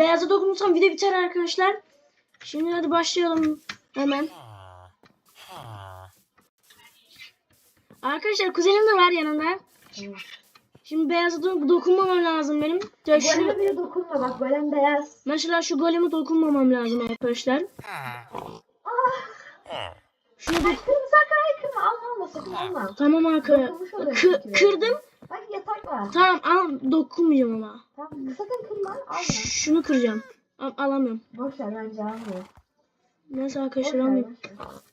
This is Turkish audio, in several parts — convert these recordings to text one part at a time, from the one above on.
beyaza dokunursam video biter arkadaşlar. Şimdi hadi başlayalım hemen. Arkadaşlar kuzenim de var yanında. Şimdi beyaza do- dokunmamam lazım benim. Ya şu, Goleme bile dokunma bak golem beyaz. mesela şu goleme dokunmamam lazım arkadaşlar. Şunu Ay dok- kırmızı kırma alma sakın alma. tamam arkadaşlar. Kırdım. Var. Tamam al dokunmayacağım ama. Tamam sakın kırma alma. Şunu kıracağım. Al- alamıyorum. Boş ver bence alma. Neyse arkadaşlar ver.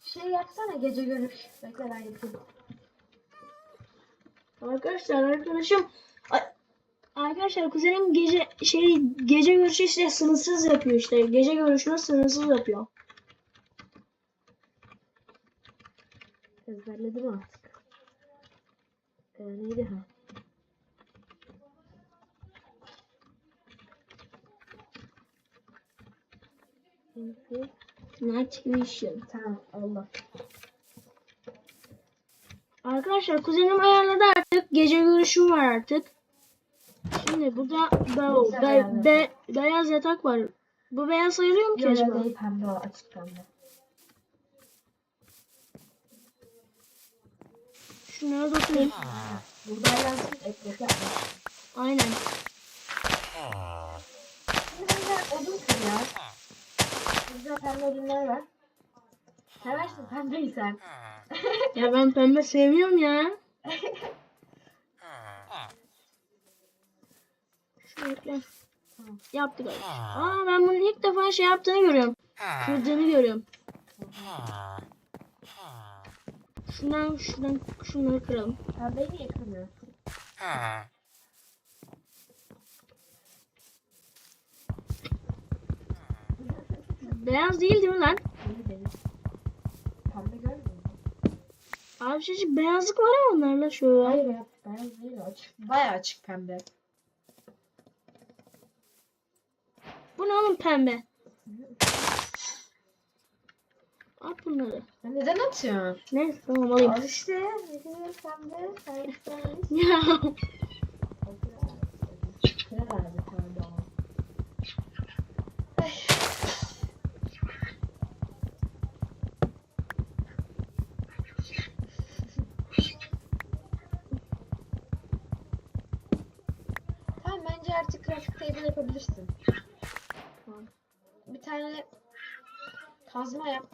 Şey yapsana gece görüş. Bekle ben yapayım. Arkadaşlar arkadaşım Arkadaşlar kuzenim gece şey gece görüşü işte sınırsız yapıyor işte. Gece görüşünü sınırsız yapıyor. Ezberledim artık. Ee, neydi ha? Neydi? Night Vision. Tamam Allah. Arkadaşlar kuzenim ayarladı artık. Gece görüşüm var artık. Şimdi burada be, be- be- beyaz yatak var. Bu beyaz sayılıyor mu ki Yok acaba? değil pembe o açık pembe. Şunlara dokunayım. Burada yazsın eklek yapma. Aynen. Odun kır Burada pembe odunlar var. Seversin pembeyi sen. Ya ben pembe sevmiyorum ya. Şöyle. Yaptık. Aa ben bunu ilk defa şey yaptığını görüyorum. Kırdığını görüyorum. Şundan şuradan şunları kıralım. Pembeyi niye kırmıyor? Beyaz değil değil mi lan? Pembe görmüyor musun? Abi şey beyazlık var ama onlarla şöyle. Hayır ya beyaz değil açık. Baya açık pembe. Bu ne oğlum pembe? At bunları. Ya neden atıyorsun? Neyse tamam alayım. Al işte. Ne kadar pembe. Sen. Ya. Kıra verdi yapabilirsin. Bir tane kazma yap.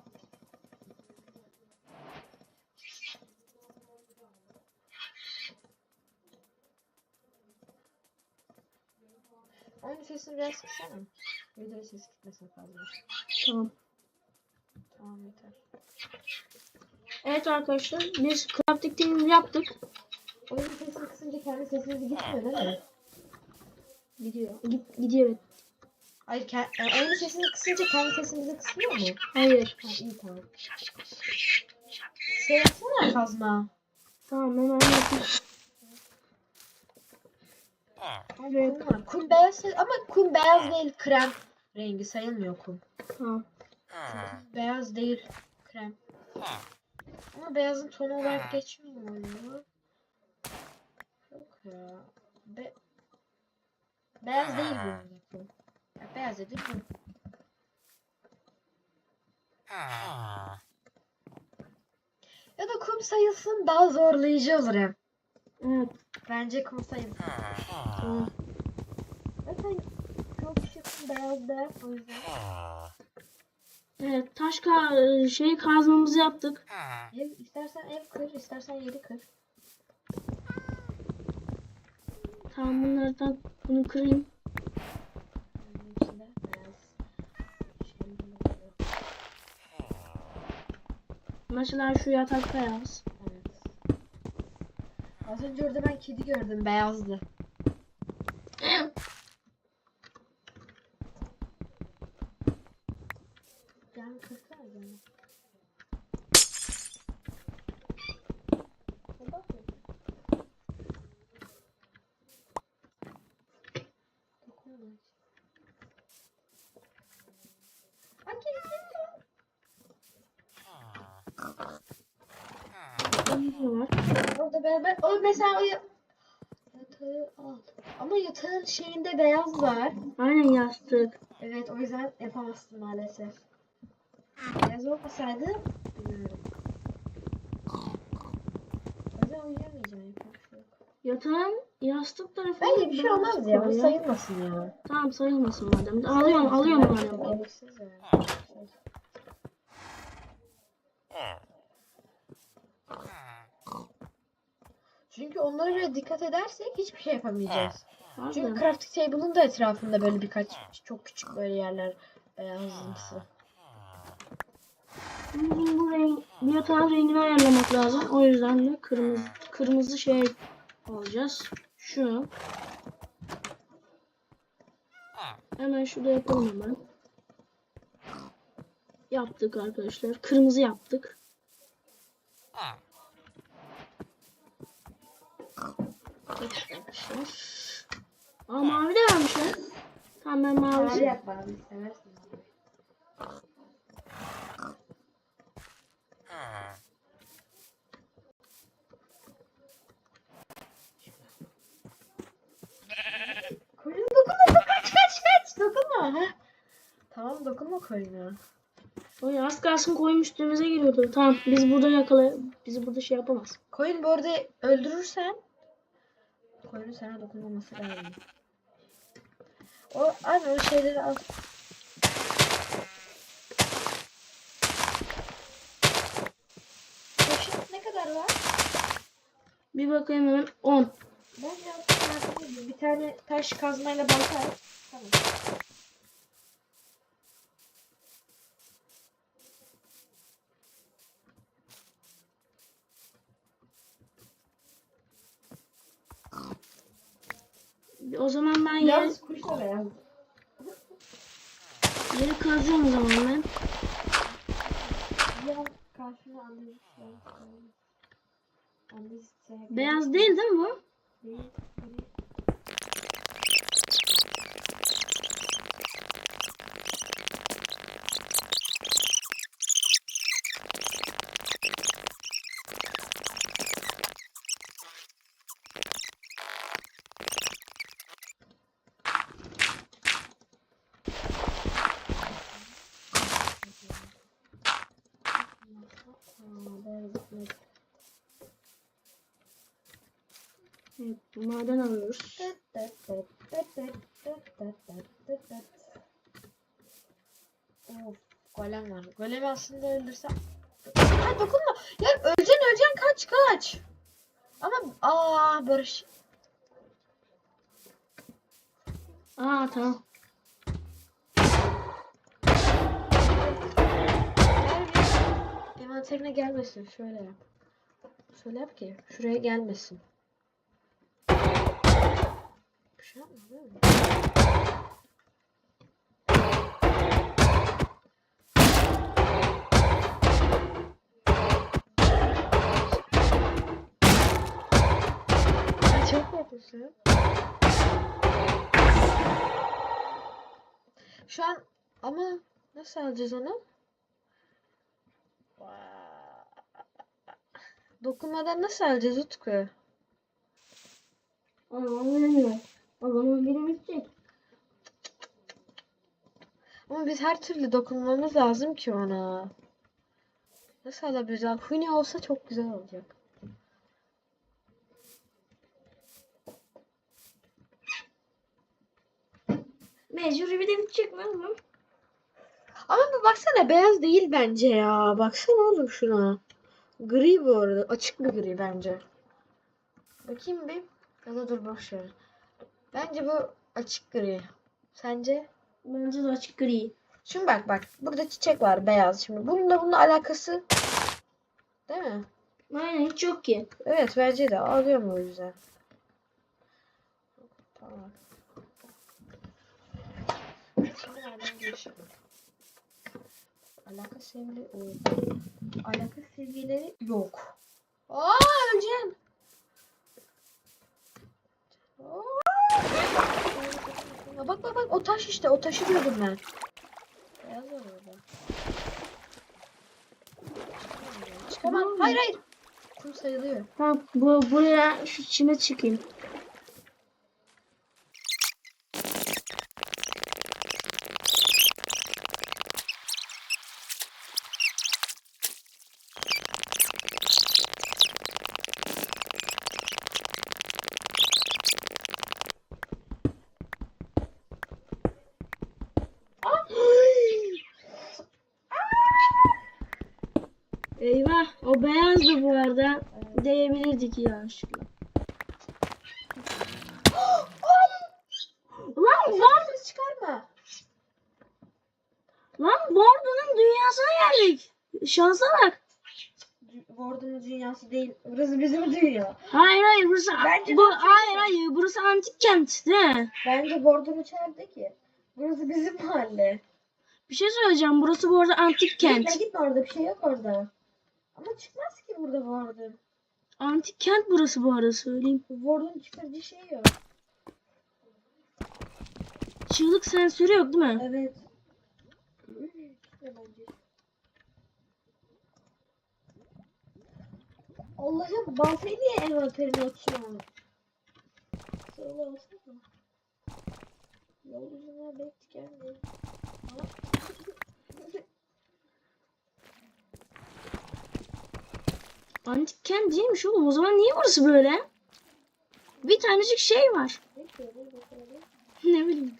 Onun sesini biraz kısana. Videoda ses gitmesin fazla. Tamam. Tamam yeter. Evet arkadaşlar biz crafting yaptık. Oyunun sesini kısınca kendi sesiniz gitmiyor değil mi? Gidiyor. Git, gidiyor evet. Hayır, ke- e, oyunun sesini kısınca kendi sesinizi kısmıyor mu? Hayır. Ha, iyi tamam. Şey yapsana kazma. Tamam hemen yapayım. Kum var. Kum beyaz ama kum beyaz değil krem rengi sayılmıyor kum. Tamam. Beyaz değil krem. Ama beyazın tonu olarak geçmiyor mu? Yok ya. Be beyaz değil bu. Ya, beyaz dedi kum. Ya da kum sayılsın daha zorlayıcı olur hem. Evet. Bence kum sayılsın. Zaten çok şıkım beyaz beyaz o yüzden. Evet taş ka şey kazmamızı yaptık. Ev, istersen ev kır, istersen yeri kır. Tamam bunlardan bunu kırayım. Mesela şu yatak beyaz. Evet. Az önce orada ben kedi gördüm, beyazdı. Var. Orada beraber o mesela o ya- yatağı al. Ama yatağın şeyinde beyaz var. Aynen yastık. Evet o yüzden yapamazsın maalesef. Beyaz olmasaydı bilmiyorum. O yüzden uyuyamayacağım. şey. Yatağın yastık tarafı. Bence bir şey olmaz ya. Bu sayılmasın ya. Tamam sayılmasın madem. Alıyorum alıyorum madem. Gereksiz ya. Çünkü onlara göre dikkat edersek hiçbir şey yapamayacağız. Çünkü Harbiden. crafting table'ın da etrafında böyle birkaç çok küçük böyle yerler beyazımsı. Bizim bu renk, yatağın rengini ayarlamak lazım. O yüzden de kırmızı kırmızı şey alacağız. Şu. Hemen şurada yapalım hemen. Yaptık arkadaşlar. Kırmızı yaptık. Arkadaşlar. Aa mavi de vermişler. Tamam ben mavi. Mavi yap bana seversin. Koyun dokunma kaç kaç kaç dokunma. Heh. Tamam dokunma koyuna. Oy az kalsın koyun üstümüze geliyordu. Tamam biz burada yakala bizi burada şey yapamaz. Koyun bu arada öldürürsen koyunun sana dokunmaması lazım. O abi o şeyleri al. Poşet ne kadar var? Bir bakayım hemen 10. Bence aslında bir tane taş kazmayla balta al. Tamam. O zaman ben yeri, Beyaz. yeri o zaman ben. Karşına Andezit Beyaz değil değil mi bu? Değil. Aa, beyaz gitmedi. Evet, maden alıyoruz. Of, golem var. Golemi aslında öldürsem. Ha dokunma. Ya öleceksin öleceksin kaç kaç. Ama aa Barış. Aa tamam. Envanterine gelmesin. Şöyle yap. Şöyle yap ki şuraya gelmesin. Bir şey yapma değil mi? Şu an ama nasıl alacağız onu? Dokunmadan nasıl alacağız Utku? O zaman biri bitecek. Ama biz her türlü dokunmamız lazım ki ona. Nasıl abi? Huni olsa çok güzel olacak. Mecbur bir de mi oğlum? Ama bir baksana beyaz değil bence ya. Baksana oğlum şuna. Gri bu arada. Açık bir gri bence. Bakayım bir. Ya da dur boş ver. Bence bu açık gri. Sence? Bence de açık gri. Şimdi bak bak. Burada çiçek var beyaz. Şimdi bununla bunun alakası değil mi? Aynen hiç yok ki. Evet bence de. Alıyorum o yüzden. Tamam. Alaka o. Alaka sevgileri yok. Aa öleceğim. Aa! Bak bak bak o taş işte o taşı diyordum ben. Beyaz var orada. Çıkamam. Hayır hayır. Kum sayılıyor. Tamam bu buraya şu içine çıkayım. O beyazdı bu arada. Diyebilirdik yanlışlıkla. Lan var Ses çıkarma. lan Bordo'nun dünyasına geldik. Şansa bak. Warden'ın dünyası değil. Burası bizim dünya. Hayır hayır burası Bence bu hayır hayır burası antik kent değil mi? Bence Warden içeride ki. Burası bizim mahalle. Bir şey söyleyeceğim. Burası bu arada antik kent. Gitme gitme orada bir şey yok orada. Ama çıkmaz ki burada Warden. Antik kent burası bu arada söyleyeyim. Warden çıkarıcı şey yok. Çığlık sensörü yok değil mi? Evet. Allah'ım baltayı niye envanterine atıyorsun? Söyle olsana. Yol yüzüne bekle geldi. Antik kent değilmiş oğlum. O zaman niye burası böyle? Bir tanecik şey var. Ne bileyim.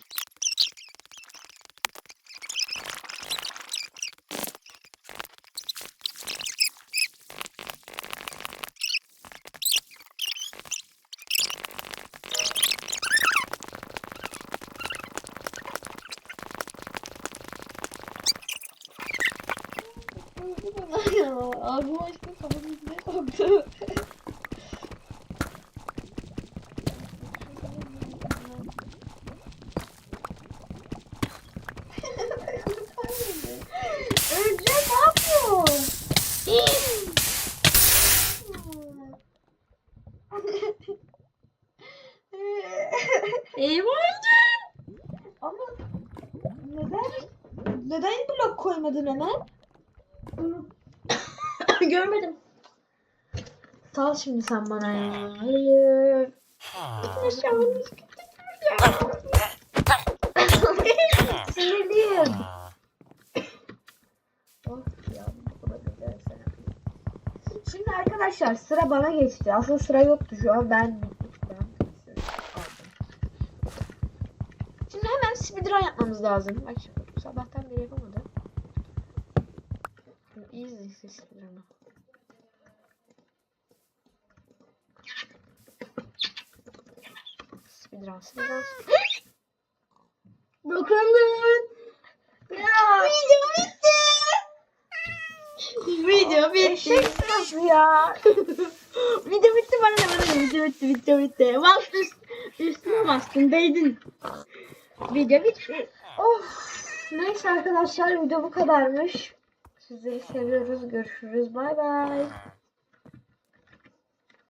ya ağzımı Eyvah öldüm. Ama neden neden blok koymadın hemen? Görmedim. Sal şimdi sen bana ya. Hayır. Sinirliyim. Şimdi arkadaşlar sıra bana geçti. Aslında sıra yoktu şu an ben. Şimdi hemen speedrun yapmamız lazım. Bak şimdi sabahtan beri yapamadım. İzle speedrun'ı. Speedrun. Bakalım. Ya. Video bitti. Video bitti. Eşek sırası ya. video bitti bana ne bana ne video bitti video bitti. Bak üst, üstüne bastın değdin. Video bitti. Of. Neyse arkadaşlar video bu kadarmış. Sizleri seviyoruz. Görüşürüz. Bay bay.